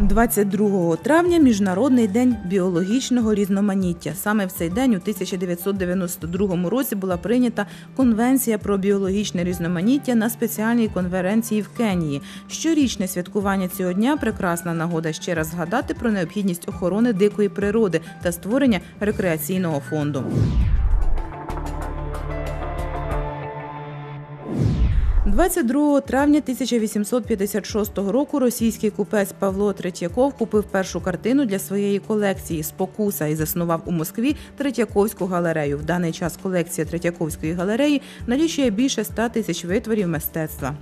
22 травня Міжнародний день біологічного різноманіття. Саме в цей день у 1992 році була прийнята Конвенція про біологічне різноманіття на спеціальній конференції в Кенії. Щорічне святкування цього дня прекрасна нагода ще раз згадати про необхідність охорони дикої природи та створення рекреаційного фонду. 22 травня 1856 року російський купець Павло Третьяков купив першу картину для своєї колекції Спокуса і заснував у Москві Третьяковську галерею. В даний час колекція Третьяковської галереї налічує більше 100 тисяч витворів мистецтва.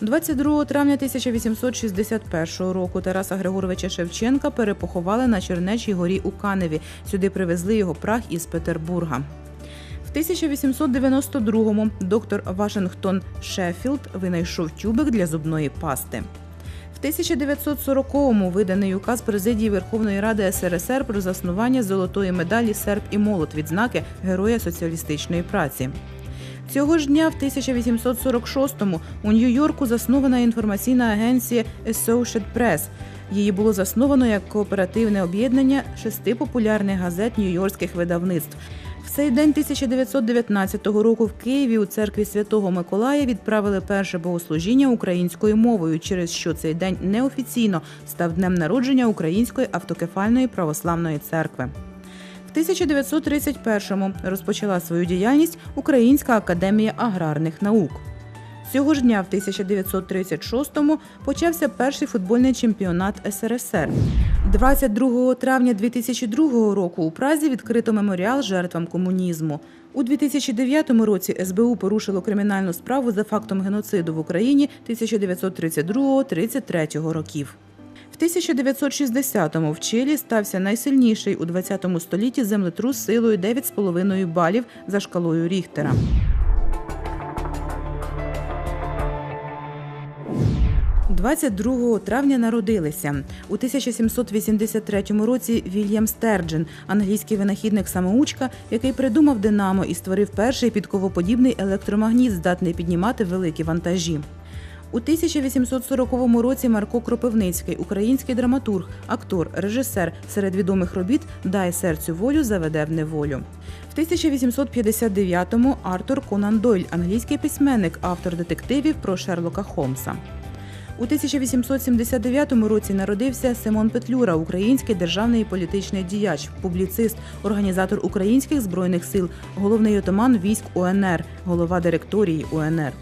22 травня 1861 року Тараса Григоровича Шевченка перепоховали на Чернечій горі у Каневі. Сюди привезли його прах із Петербурга. В 1892-му доктор Вашингтон Шеффілд винайшов тюбик для зубної пасти. В 1940-му виданий указ президії Верховної Ради СРСР про заснування золотої медалі Серп і молот відзнаки Героя соціалістичної праці. Цього ж дня, в 1846-му, у Нью-Йорку заснована інформаційна агенція Associated Press. Її було засновано як кооперативне об'єднання шести популярних газет нью-йоркських видавництв. В цей день 1919 року в Києві у церкві Святого Миколая відправили перше богослужіння українською мовою, через що цей день неофіційно став днем народження Української автокефальної православної церкви. В 1931-му розпочала свою діяльність Українська академія аграрних наук. Цього ж дня, в 1936-му, почався перший футбольний чемпіонат СРСР. 22 травня 2002 року у Празі відкрито меморіал жертвам комунізму. У 2009 році СБУ порушило кримінальну справу за фактом геноциду в Україні 1932-33 років. В 1960-му в Чилі стався найсильніший у 20 столітті землетрус силою 9,5 балів за шкалою Ріхтера. – 22 травня народилися у 1783 році Вільям Стерджен, англійський винахідник самоучка, який придумав динамо і створив перший підковоподібний електромагніт, здатний піднімати великі вантажі. У 1840 році Марко Кропивницький, український драматург, актор, режисер серед відомих робіт Дай серцю волю заведе в неволю. В 1859-му Артур Конан Дойль, англійський письменник, автор детективів про Шерлока Холмса. У 1879 році народився Симон Петлюра, український державний і політичний діяч, публіцист, організатор українських збройних сил, головний отаман військ УНР, голова директорії УНР.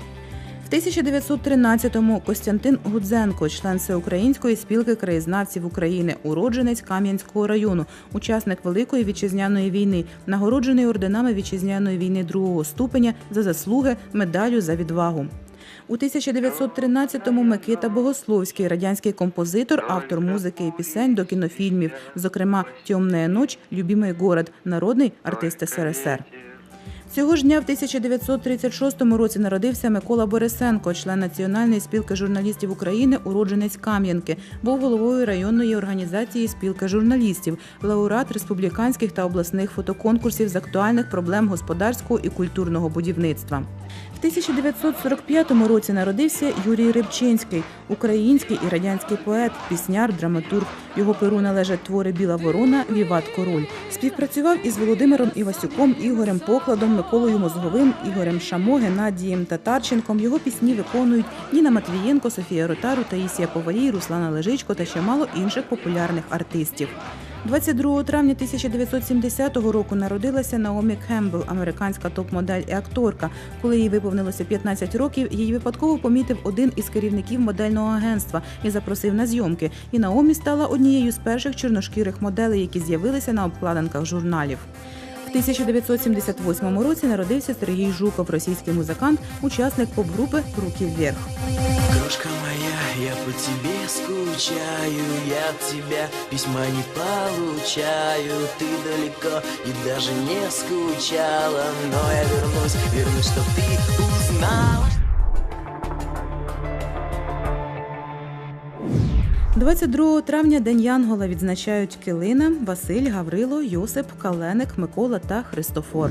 В 1913-му Костянтин Гудзенко, член Всеукраїнської спілки краєзнавців України, уродженець Кам'янського району, учасник Великої вітчизняної війни, нагороджений орденами вітчизняної війни другого ступеня за заслуги медалю за відвагу. У 1913-му Микита Богословський, радянський композитор, автор музики і пісень до кінофільмів, зокрема «Тьомна ноч», «Любимий город», народний артист СРСР. Цього ж дня в 1936 році народився Микола Борисенко, член Національної спілки журналістів України, уродженець Кам'янки, був головою районної організації спілка журналістів, лауреат республіканських та обласних фотоконкурсів з актуальних проблем господарського і культурного будівництва. В 1945 році народився Юрій Рибчинський, український і радянський поет, пісняр, драматург. Його перу належать твори Біла ворона, Віват Король. Співпрацював із Володимиром Івасюком, Ігорем Покладом, Миколою Мозговим, Ігорем Шамо, Геннадієм Татарченком. Його пісні виконують Ніна Матвієнко, Софія Ротару, Таїсія Повалій, Руслана Лежичко та чимало інших популярних артистів. 22 травня 1970 року народилася Наомі Кембл, американська топ-модель і акторка. Коли їй виповнилося 15 років, її випадково помітив один із керівників модельного агентства і запросив на зйомки. І Наомі стала однією з перших чорношкірих моделей, які з'явилися на обкладинках журналів. В 1978 році народився Сергій Жуков, російський музикант, учасник поп-групи Руки вверх. Крошка моя, я по тебе скучаю Я от тебя письма не получаю Ты далеко и даже не скучала Но я вернусь, вернусь, чтоб ты узнала 22 травня День Янгола відзначають Килина, Василь, Гаврило, Йосип, Каленик, Микола та Христофор.